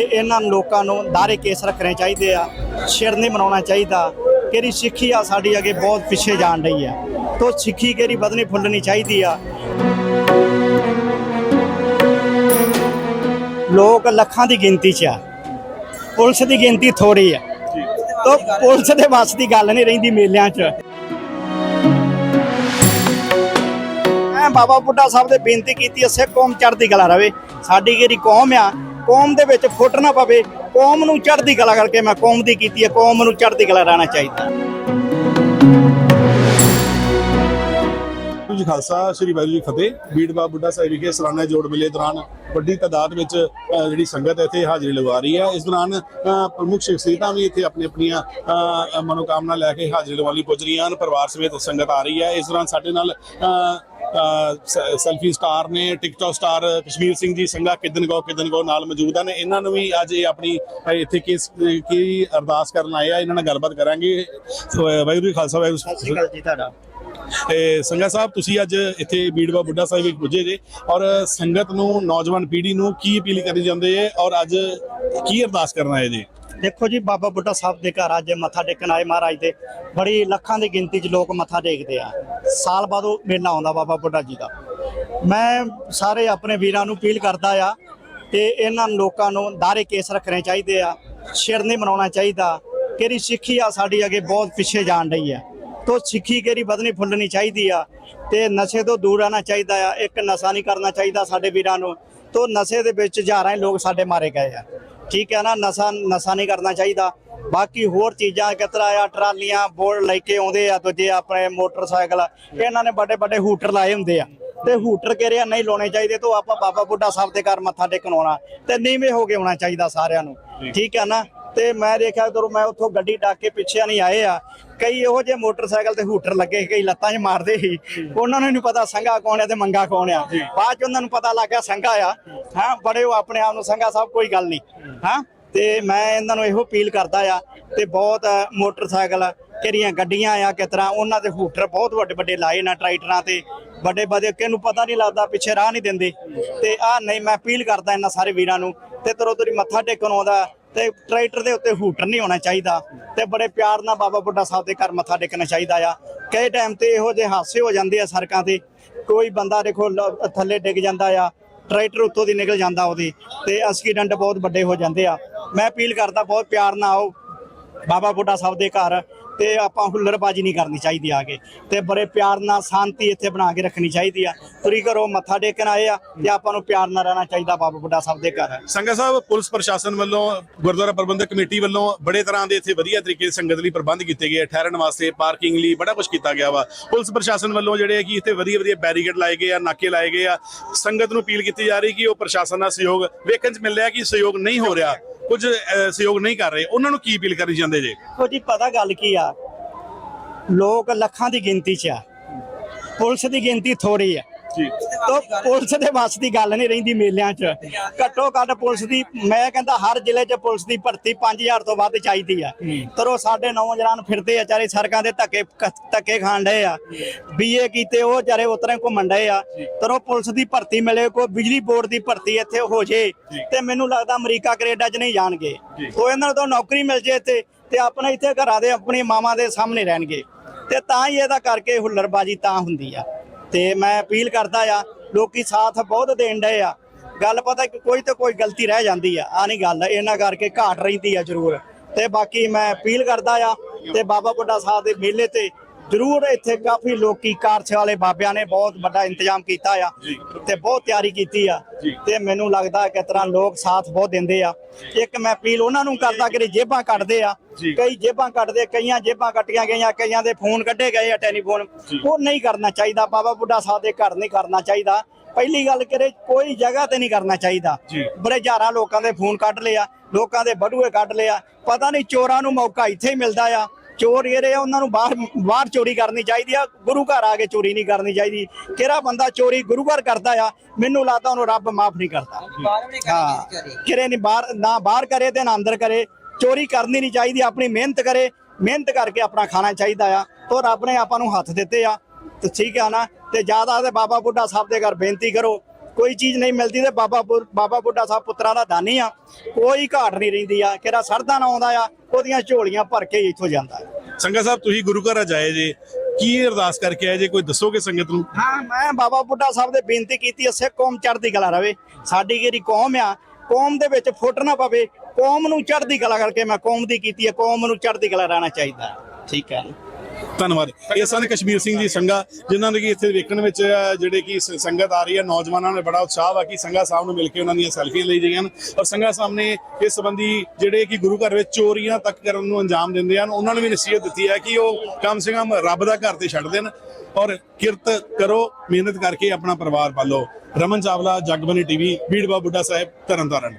ਇਹਨਾਂ ਲੋਕਾਂ ਨੂੰ ਦਾਰੇ ਕੇਸ ਰੱਖਣੇ ਚਾਹੀਦੇ ਆ ਸਿਰ ਨਹੀਂ ਬਣਾਉਣਾ ਚਾਹੀਦਾ। ਕਿਹੜੀ ਸਿੱਖੀ ਆ ਸਾਡੀ ਅੱਗੇ ਬਹੁਤ ਪਿੱਛੇ ਜਾਣ ਰਹੀ ਆ। ਤੋ ਸਿੱਖੀ ਕਿਹੜੀ ਵਧਣੀ ਫੁੱਲਣੀ ਚਾਹੀਦੀ ਆ। ਲੋਕ ਲੱਖਾਂ ਦੀ ਗਿਣਤੀ 'ਚ ਆ। ਪੁਲਿਸ ਦੀ ਗਿਣਤੀ ਥੋੜੀ ਆ। ਤੋ ਪੁਲਿਸ ਦੇ ਵੱਸ ਦੀ ਗੱਲ ਨਹੀਂ ਰਹਿੰਦੀ ਮੇਲਿਆਂ 'ਚ। ਮੈਂ ਬਾਬਾ ਬੁੱਢਾ ਸਾਹਿਬ ਦੇ ਬੇਨਤੀ ਕੀਤੀ ਹੈ ਸਿੱਖ ਕੌਮ ਚੜ੍ਹਦੀ ਕਲਾ ਰਵੇ। ਸਾਡੀ ਜਿਹੜੀ ਕੌਮ ਆ ਕੌਮ ਦੇ ਵਿੱਚ ਫੁੱਟ ਨਾ ਪਵੇ ਕੌਮ ਨੂੰ ਚੜ੍ਹਦੀ ਕਲਾ ਕਰਕੇ ਮੈਂ ਕੌਮ ਦੀ ਕੀਤੀ ਹੈ ਕੌਮ ਨੂੰ ਚੜ੍ਹਦੀ ਕਲਾ ਰਹਿਣਾ ਚਾਹੀਦਾ। ਜੀ ਖਾਲਸਾ ਸ੍ਰੀ ਵਾਹਿਗੁਰੂ ਜੀ ਕੀ ਫਤਿਹ। ਬੀੜਬਾ ਬੁੱਢਾ ਸਾਹਿਬ ਵਿਖੇ ਸਾਲਾਨਾ ਜੋੜ ਮੇਲੇ ਦੌਰਾਨ ਵੱਡੀ ਤਾਦਾਦ ਵਿੱਚ ਜਿਹੜੀ ਸੰਗਤ ਇੱਥੇ ਹਾਜ਼ਰੀ ਲਗਵਾ ਰਹੀ ਹੈ। ਇਸ ਦੌਰਾਨ ਅ, ਪ੍ਰਮੁੱਖ ਸ਼ਖਸੀਅਤਾਂ ਵੀ ਇੱਥੇ ਆਪਣੀ ਆਪਣੀਆਂ ਅ, ਮਨੋਕਾਮਨਾ ਲੈ ਕੇ ਹਾਜ਼ਰੀ ਲਗਵਾਉਣ ਲਈ ਪੁੱਜ ਰਹੀਆਂ ਹਨ। ਪਰਿਵਾਰ ਸਮੇਤ ਸੰਗਤ ਆ ਰਹੀ ਹੈ। ਇਸ ਦੌਰਾਨ ਸਾਡੇ ਨਾਲ ਅ, ਸੈਲਫੀ ਸਟਾਰ ਨੇ ਟਿਕਟੌਕ ਸਟਾਰ ਕਸ਼ਮੀਰ ਸਿੰਘ ਜੀ ਸੰਗਾ ਕਿਦਨ ਗੋ ਕਿਦਨ ਗੋ ਨਾਲ ਮੌਜੂਦ ਹਨ। ਇਹਨਾਂ ਨੂੰ ਵੀ ਅੱਜ ਇਹ ਆਪਣੀ ਇੱਥੇ ਕਿਸ ਕੀ ਅਰਦਾਸ ਕਰਨ ਆਏ ਆ ਇਹਨਾਂ ਨਾਲ ਗੱਲਬਾਤ ਕਰਾਂਗੇ। ਵਾਹਿਗੁਰੂ ਖਾਲਸਾ ਵਾਹਿਗੁਰੂ ਜੀ ਤੁਹਾਡਾ। ਤੇ ਸੰਗਾ ਸਾਹਿਬ ਤੁਸੀਂ ਅੱਜ ਇੱਥੇ ਬੀੜਵਾ ਬੁੱਢਾ ਸਾਹਿਬ ਵਿੱਚ ਪੁੱਜੇ ਜੇ। ਔਰ ਸੰਗਤ ਨੂੰ ਨੌਜਵਾਨ ਪੀੜ੍ਹੀ ਨੂੰ ਕੀ ਅਪੀਲ ਕਰਨੀ ਚਾਹੁੰਦੇ ਜੇ? ਔਰ ਅੱਜ ਕੀ ਅਰਦਾਸ ਕਰਨਾ ਹੈ ਜੀ? ਦੇਖੋ ਜੀ, ਬਾਬਾ ਬੁੱਢਾ ਸਾਹਿਬ ਦੇ ਘਰ ਅੱਜ ਮੱਥਾ ਟੇਕਣ ਆਏ ਮਹਾਰਾਜ ਦੇ। ਬੜੀ ਲੱਖਾਂ ਦੀ ਗਿਣਤੀ 'ਚ ਲੋਕ ਮੱਥਾ ਟੇਕਦੇ ਆ। ਸਾਲ ਬਾਅਦ ਉਹ ਮੇਲਾ ਆਉਂਦਾ ਬਾਬਾ ਬੁੱਢਾ ਜੀ ਦਾ। ਮੈਂ ਸਾਰੇ ਆਪਣੇ ਵੀਰਾਂ ਨੂੰ ਅਪੀਲ ਕਰਦਾ ਆ ਤੇ ਇਹਨਾਂ ਲੋਕਾਂ ਨੂੰ ਦਾਰੇ ਕੇਸ ਰੱਖਣੇ ਚਾਹੀਦੇ ਆ, ਸਿਰ ਨਹੀਂ ਮਨਾਉਣਾ ਚਾਹੀਦਾ। ਕਿਹੜੀ ਸਿੱਖੀ ਆ ਸਾਡੀ ਅੱਗੇ ਬਹੁਤ ਪਿੱਛੇ ਜਾਣ ਰਹੀ ਆ। ਤੋ ਸਿੱਖੀ ਕਿਹੜੀ ਵਧਣੀ ਫੁੱਲਣੀ ਚਾਹੀਦੀ ਆ। ਤੇ ਨਸ਼ੇ ਤੋਂ ਦੂਰ ਰਹਿਣਾ ਚਾਹੀਦਾ ਆ। ਇੱਕ ਨਸ਼ਾ ਨਹੀਂ ਕਰਨਾ ਚਾਹੀਦਾ ਸਾਡੇ ਵੀਰਾਂ ਨੂੰ। ਤੋ ਨਸ਼ੇ ਦੇ ਵਿੱਚ ਹਜ਼ਾਰਾਂ ਹੀ ਲੋਕ ਸਾਡੇ ਮਾਰੇ ਗਏ ਆ। ਠੀਕ ਹੈ ਨਾ ਨਸ਼ਾ ਨਸ਼ਾ ਨਹੀਂ ਕਰਨਾ ਚਾਹੀਦਾ। ਬਾਕੀ ਹੋਰ ਚੀਜ਼ਾਂ ਕਿਤਰਾ ਆ ਟਰਾਲੀਆਂ ਬੋਰਡ ਲੈ ਕੇ ਆਉਂਦੇ ਆ ਦੂਜੇ ਆਪਣੇ ਮੋਟਰਸਾਈਕਲ ਇਹਨਾਂ ਨੇ ਵੱਡੇ ਵੱਡੇ ਹੂਟਰ ਲਾਏ ਹੁੰਦੇ ਆ। ਤੇ ਹੂਟਰ ਕਿਹੜੇ ਨਹੀਂ ਲਾਉਣੇ ਚਾਹੀਦੇ ਤੋਂ ਆਪਾਂ ਬਾਬਾ ਬੁੱਢਾ ਸਾਹਿਬ ਦੇ ਘਰ ਮੱਥਾ ਟੇਕਣ ਆਉਣਾ। ਤੇ ਨੀਵੇਂ ਹੋ ਕੇ ਆਉਣਾ ਚਾਹੀਦਾ ਸਾਰਿਆਂ ਨੂੰ। ਠੀਕ ਹੈ ਨਾ? ਤੇ ਮੈਂ ਦੇਖਿਆ ਜਦੋਂ ਮੈਂ ਉੱਥੋਂ ਗੱਡੀ ਡਾਕ ਕੇ ਪਿੱਛੇ ਨਹੀਂ ਆਏ ਆ। ਕਈ ਇਹੋ ਜਿਹੇ ਮੋਟਰਸਾਈਕਲ ਤੇ ਹੂਟਰ ਲੱਗੇ ਕਈ ਲੱਤਾਂ 'ਚ ਮਾਰਦੇ ਸੀ। ਉਹਨਾਂ ਨੂੰ ਨਹੀਂ ਪਤਾ ਸੰਘਾ ਕੌਣ ਆ ਤੇ ਮੰਗਾ ਕੌਣ ਆ। ਬਾਅਦ 'ਚ ਉਹਨਾਂ ਨੂੰ ਪਤਾ ਲੱਗਾ ਸੰਘਾ ਆ। ਹਾਂ, ਬੜੇ ਉਹ ਆਪਣੇ ਆਪ ਨੂੰ ਸੰਘਾ ਸਾਹਿਬ, ਕੋਈ ਗੱਲ ਨਹੀਂ ਹਾਂ, ਤੇ ਮੈਂ ਇਹਨਾਂ ਨੂੰ ਇਹੋ ਅਪੀਲ ਕਰਦਾ ਆ ਤੇ ਬਹੁਤ ਮੋਟਰਸਾਈਕਲ ਕਿਹੜੀਆਂ ਗੱਡੀਆਂ ਆ, ਕਿਸ ਤਰ੍ਹਾਂ ਉਹਨਾਂ ਦੇ ਹੂਟਰ ਬਹੁਤ ਵੱਡੇ ਵੱਡੇ ਲਾਏ ਨਾ ਟਰੈਕਟਰਾਂ ਤੇ। ਵੱਡੇ ਵੱਡੇ ਕਿਹਨੂੰ ਪਤਾ ਨਹੀਂ ਲੱਗਦਾ, ਪਿੱਛੇ ਰਾਹ ਨਹੀਂ ਦਿੰਦੇ। ਤੇ ਆ ਨਹੀਂ, ਮੈਂ ਅਪੀਲ ਕਰਦਾ ਇਹਨਾਂ ਸਾਰੇ ਵੀਰਾਂ ਨੂੰ ਤੇ ਤਰੋ ਤਰੀ ਮੱਥਾ ਟੇਕਣ ਆਉਂਦਾ। ਤੇ ਟਰੈਕਟਰ ਦੇ ਉੱਤੇ ਹੂਟਰ ਨਹੀਂ ਹੋਣਾ ਚਾਹੀਦਾ ਤੇ ਬੜੇ ਪਿਆਰ ਨਾਲ ਬਾਬਾ ਬੁੱਢਾ ਸਾਹਿਬ ਦੇ ਘਰ ਮੱਥਾ ਟੇਕਣਾ ਚਾਹੀਦਾ ਆ। ਕਈ ਟਾਈਮ ਤੇ ਇਹੋ ਜਿਹੇ ਹਾਦਸੇ ਹੋ ਜਾਂਦੇ ਆ ਸੜਕਾਂ ਤੇ। ਕੋਈ ਬੰਦਾ ਦੇਖੋ ਲ- ਥੱਲੇ ਡਿੱਗ ਜਾਂਦਾ ਆ, ਟਰੈਕਟਰ ਉੱਤੋਂ ਦੀ ਨਿਕਲ ਜਾਂਦਾ ਉਹਦੀ ਤੇ ਐਕਸੀਡੈਂਟ ਬਹੁਤ ਵੱਡੇ ਹੋ ਜਾਂਦੇ ਆ। ਮੈਂ ਅਪੀਲ ਕਰਦਾ ਬਹੁਤ ਪਿਆਰ ਨਾਲ ਆਓ ਬਾਬਾ ਬੁੱਢਾ ਸਾਹਿਬ ਦੇ ਘਰ। ਤੇ ਆਪਾਂ ਹੁੱਲੜਬਾਜੀ ਨਹੀਂ ਕਰਨੀ ਚਾਹੀਦੀ ਆਗੇ ਤੇ ਬੜੇ ਪਿਆਰ ਨਾਲ ਸ਼ਾਂਤੀ ਇੱਥੇ ਬਣਾ ਕੇ ਰੱਖਣੀ ਚਾਹੀਦੀ ਆ। ਤੁਰੀ ਘਰੋਂ ਮੱਥਾ ਟੇਕਣ ਆਏ ਆ ਤੇ ਆਪਾਂ ਨੂੰ ਪਿਆਰ ਨਾਲ ਰਹਿਣਾ ਚਾਹੀਦਾ ਬਾਬਾ ਬੁੱਢਾ ਸਾਹਿਬ ਦੇ ਘਰ। ਸੰਗਾ ਸਾਹਿਬ, ਪੁਲਿਸ ਪ੍ਰਸ਼ਾਸਨ ਵੱਲੋਂ, ਗੁਰਦੁਆਰਾ ਪ੍ਰਬੰਧਕ ਕਮੇਟੀ ਵੱਲੋਂ ਬੜੇ ਤਰ੍ਹਾਂ ਦੇ ਇੱਥੇ ਵਧੀਆ ਤਰੀਕੇ ਸੰਗਤ ਲਈ ਪ੍ਰਬੰਧ ਕੀਤੇ ਗਏ ਠਹਿਰਣ ਵਾਸਤੇ, ਪਾਰਕਿੰਗ ਲਈ ਬੜਾ ਕੁਝ ਕੀਤਾ ਗਿਆ ਵਾ। ਪੁਲਿਸ ਪ੍ਰਸ਼ਾਸਨ ਵੱਲੋਂ ਜਿਹੜੇ ਕਿ ਇੱਥੇ ਵਧੀਆ ਵਧੀਆ ਬੈਰੀਕੇਡ ਲਾਏ ਗਏ ਆ, ਨਾਕੇ ਲਾਏ ਗਏ ਆ। ਸੰਗਤ ਨੂੰ ਅਪੀਲ ਕੀਤੀ ਜਾ ਰਹੀ ਕਿ ਉਹ ਪ੍ਰਸ਼ਾਸਨ ਦਾ ਸਹਿਯੋਗ ਵੇਖਣ 'ਚ ਮਿਲ ਰਿਹਾ ਕਿ ਸਹਿਯੋਗ ਨਹੀਂ ਹੋ ਰਿਹਾ। ਕੁਝ ਸਹਿਯੋਗ ਨਹੀਂ ਕਰ ਰਹੇ। ਉਹਨਾਂ ਨੂੰ ਕੀ ਅਪੀਲ ਕਰਨੀ ਚਾਹੁੰਦੇ ਜੇ? ਦੇਖੋ ਜੀ, ਪਤਾ ਗੱਲ ਕੀ ਆ? ਲੋਕ ਲੱਖਾਂ ਦੀ ਗਿਣਤੀ 'ਚ ਆ। ਪੁਲਿਸ ਦੀ ਗਿਣਤੀ ਥੋੜੀ ਆ। ਜੀ। ਤੋ ਪੁਲਿਸ ਦੇ ਵੱਸ ਦੀ ਗੱਲ ਨਹੀਂ ਰਹਿੰਦੀ ਮੇਲਿਆਂ 'ਚ। ਘੱਟੋ ਘੱਟ ਪੁਲਿਸ ਦੀ ਮੈਂ ਕਹਿੰਦਾ ਹਰ ਜ਼ਿਲ੍ਹੇ 'ਚ ਪੁਲਿਸ ਦੀ ਭਰਤੀ 5000 ਤੋਂ ਵੱਧ ਚਾਹੀਦੀ ਆ। ਤਰੋ ਸਾਡੇ ਨੌਜਵਾਨ ਫਿਰਦੇ ਆ ਚਾਰੇ ਸੜਕਾਂ ਦੇ ਧੱਕੇ ਧੱਕੇ ਖਾਣ ਡਏ ਆ। ਬੀਏ ਕੀਤੇ ਉਹ ਚਾਰੇ ਉਤਰੇ ਘੁੰਮਣ ਡਏ ਆ। ਤਰੋ ਪੁਲਿਸ ਦੀ ਭਰਤੀ ਮਿਲੇ ਕੋਈ ਬਿਜਲੀ ਬੋਰਡ ਦੀ ਭਰਤੀ ਇੱਥੇ ਹੋ ਜੇ ਤੇ ਮੈਨੂੰ ਲੱਗਦਾ ਅਮਰੀਕਾ ਕੈਨੇਡਾ 'ਚ ਨਹੀਂ ਜਾਣਗੇ। ਉਹ ਇਹਨਾਂ ਨੂੰ ਤਾਂ ਨੌਕਰੀ ਮਿਲ ਜੇ ਇੱਥੇ ਤੇ ਆਪਣੇ ਇੱਥੇ ਘਰਾਂ ਦੇ ਆਪਣੀ ਮਾਵਾਂ ਦੇ ਸਾਹਮਣੇ ਰਹਿਣਗੇ। ਤੇ ਤਾਂ ਹੀ ਇਹਦਾ ਕਰਕੇ ਹੁੱਲੜਬਾਜੀ ਤਾਂ ਹੁੰਦੀ ਆ। ਤੇ ਮੈਂ ਅਪੀਲ ਕਰਦਾ ਆ, ਲੋਕੀ ਸਾਥ ਬਹੁਤ ਦੇਣ ਡਏ ਆ। ਗੱਲ ਪਤਾ ਕਿ ਕੋਈ ਤਾਂ ਕੋਈ ਗਲਤੀ ਰਹਿ ਜਾਂਦੀ ਆ ਆ ਨਹੀਂ ਗੱਲ, ਇਹਨਾਂ ਕਰਕੇ ਘਾਟ ਰਹਿੰਦੀ ਆ ਜ਼ਰੂਰ। ਤੇ ਬਾਕੀ ਮੈਂ ਅਪੀਲ ਕਰਦਾ ਆ ਤੇ ਬਾਬਾ ਬੁੱਢਾ ਸਾਹਿਬ ਦੇ ਮੇਲੇ ਤੇ ਜ਼ਰੂਰ ਇੱਥੇ ਕਾਫੀ ਲੋਕੀ ਕਾਰਛ ਵਾਲੇ ਬਾਬਿਆਂ ਨੇ ਬਹੁਤ ਵੱਡਾ ਇੰਤਜ਼ਾਮ ਕੀਤਾ ਆ ਤੇ ਬਹੁਤ ਤਿਆਰੀ ਕੀਤੀ ਆ। ਤੇ ਮੈਨੂੰ ਲੱਗਦਾ ਕਿ ਤਰ੍ਹਾਂ ਲੋਕ ਸਾਥ ਬਹੁਤ ਦਿੰਦੇ ਆ। ਇੱਕ ਮੈਂ ਅਪੀਲ ਉਹਨਾਂ ਨੂੰ ਕਰਦਾ ਕਿ ਜੇਬਾਂ ਕੱਢਦੇ ਆ। ਕਈ ਜੇਬਾਂ ਕੱਢਦੇ ਕਈਆਂ ਜੇਬਾਂ ਕੱਟੀਆਂ ਗਈਆਂ ਕਈਆਂ ਦੇ ਫੋਨ ਕੱਢੇ ਗਏ ਆ ਟੈਲੀਫੋਨ। ਉਹ ਨਹੀਂ ਕਰਨਾ ਚਾਹੀਦਾ। ਬਾਬਾ ਬੁੱਢਾ ਸਾਹਿਬ ਦੇ ਘਰ ਨਹੀਂ ਕਰਨਾ ਚਾਹੀਦਾ। ਪਹਿਲੀ ਗੱਲ ਕਰੇ ਕੋਈ ਜਗ੍ਹਾ ਤੇ ਨਹੀਂ ਕਰਨਾ ਚਾਹੀਦਾ। ਬੜੇ ਹਜ਼ਾਰਾਂ ਲੋਕਾਂ ਦੇ ਫੋਨ ਕੱਢ ਲਿਆ ਲੋਕਾਂ ਦੇ ਬਟੂਏ ਕੱਢ ਲਿਆ ਪਤਾ ਨਹੀਂ ਚੋਰਾਂ ਨੂੰ ਮੌਕਾ ਇੱਥੇ ਹੀ ਮਿਲਦਾ ਆ। ਚੋਰ ਜਿਹੜੇ ਆ ਉਹਨਾਂ ਨੂੰ ਬਾਹਰ ਬਾਹਰ ਚੋਰੀ ਕਰਨੀ ਚਾਹੀਦੀ ਆ ਗੁਰੂ ਘਰ ਆ ਕੇ ਚੋਰੀ ਨਹੀਂ ਕਰਨੀ ਚਾਹੀਦੀ। ਕਿਹੜਾ ਬੰਦਾ ਚੋਰੀ ਗੁਰੂ ਘਰ ਕਰਦਾ ਆ ਮੈਨੂੰ ਲੱਗਦਾ ਉਹਨੂੰ ਰੱਬ ਮਾਫ ਨਹੀਂ ਕਰਦਾ। ਹਾਂ ਕਿਰੇ ਨਹੀਂ ਬਾਹਰ ਨਾ ਬਾਹਰ ਕਰੇ ਤੇ ਨਾ ਅੰਦਰ ਕਰੇ। ਚੋਰੀ ਕਰਨੀ ਨਹੀਂ ਚਾਹੀਦੀ ਆਪਣੀ ਮਿਹਨਤ ਕਰੇ। ਮਿਹਨਤ ਕਰਕੇ ਆਪਣਾ ਖਾਣਾ ਚਾਹੀਦਾ ਆ। ਤੋਂ ਰੱਬ ਨੇ ਆਪਾਂ ਨੂੰ ਹੱਥ ਦਿੱਤੇ ਆ ਤੇ ਠੀਕ ਆ ਨਾ। ਤੇ ਜ਼ਿਆਦਾ ਤੇ ਬਾਬਾ ਬੁੱਢਾ ਸਾਹਿਬ ਦੇ ਘਰ ਬੇਨਤੀ ਕਰੋ ਕੋਈ ਚੀਜ਼ ਨਹੀਂ ਮਿਲਦੀ ਤੇ ਬਾਬਾ ਬਾਬਾ ਬੁੱਢਾ ਸਾਹਿਬ ਪੁੱਤਰਾਂ ਦਾ ਦਾਨੀ ਆ। ਕੋਈ ਘਾਟ ਨਹੀਂ ਰਹਿੰਦੀ ਆ। ਕਿਹੜਾ ਸਰਦਾ ਨਾ ਆਉਂਦਾ ਆ ਉਹਦੀਆਂ ਝੋਲੀਆਂ ਭਰ ਕੇ ਇੱਥੋਂ ਜਾਂਦਾ ਸੰਗਤ ਸਾਹਿਬ ਤੁਸੀਂ ਗੁਰੂ ਘਰ ਜਾਏ ਜੇ। ਕੀ ਅਰਦਾਸ ਕਰਕੇ ਆਏ ਜੇ? ਕੋਈ ਦੱਸੋਗੇ ਸੰਗਤ ਨੂੰ? ਹਾਂ ਮੈਂ ਬਾਬਾ ਬੁੱਢਾ ਸਾਹਿਬ ਦੇ ਬੇਨਤੀ ਕੀਤੀ ਅਸੇ ਕੌਮ ਚੜ੍ਹਦੀ ਕਲਾ ਰਵੇ। ਸਾਡੀ ਜਿਹੜੀ ਕੌਮ ਆ ਕੌਮ ਦੇ ਵਿੱਚ ਫੁੱਟ ਨਾ ਪਵੇ। ਕੌਮ ਨੂੰ ਚੜ੍ਹਦੀ ਕਲਾ ਕਰਕੇ ਮੈਂ ਕੌਮ ਦੀ ਕੀਤੀ ਹੈ ਕੌਮ ਨੂੰ ਚੜ੍ਹਦੀ ਕਲਾ ਰਹਿਣਾ ਚਾਹੀਦਾ। ਠੀਕ ਹੈ ਧੰਨਵਾਦ। ਇਹ ਸਨ ਕਸ਼ਮੀਰ ਸਿੰਘ ਜੀ ਸੰਗਾ ਜਿਨ੍ਹਾਂ ਨੇ ਕਿ ਇੱਥੇ ਵੇਖਣ ਵਿੱਚ ਜਿਹੜੇ ਕਿ ਸੰਗਤ ਆ ਰਹੀ ਹੈ, ਨੌਜਵਾਨਾਂ ਨੇ ਬੜਾ ਉਤਸ਼ਾਹ ਵਾ ਕਿ ਸੰਗਾ ਸਾਹਿਬ ਨੂੰ ਮਿਲ ਕੇ ਉਹਨਾਂ ਦੀਆਂ ਸੈਲਫੀਆਂ ਲਈ ਗਈਆਂ ਹਨ। ਔਰ ਸੰਗਾ ਸਾਹਿਬ ਨੇ ਇਸ ਸੰਬੰਧੀ ਜਿਹੜੇ ਕਿ ਗੁਰੂ ਘਰ ਵਿੱਚ ਚੋਰੀਆਂ ਤੱਕ ਕਰਨ ਨੂੰ ਅੰਜਾਮ ਦਿੰਦੇ ਹਨ, ਉਹਨਾਂ ਨੂੰ ਵੀ ਨਸੀਹਤ ਦਿੱਤੀ ਹੈ ਕਿ ਉਹ ਕਮ ਸੇ ਕਮ ਰੱਬ ਦਾ ਘਰ ਤੇ ਛੱਡ ਦੇਣ। ਔਰ ਕਿਰਤ ਕਰੋ, ਮਿਹਨਤ ਕਰਕੇ ਆਪਣਾ ਪਰਿਵਾਰ ਪਾਲੋ। ਰਮਨ ਚਾਵਲਾ, ਜਗਬਨੀ ਟੀਵੀ, ਬੀੜਬਾ ਬੁੱਢਾ ਸਾਹਿਬ, ਤਰਨਤਾਰਨ।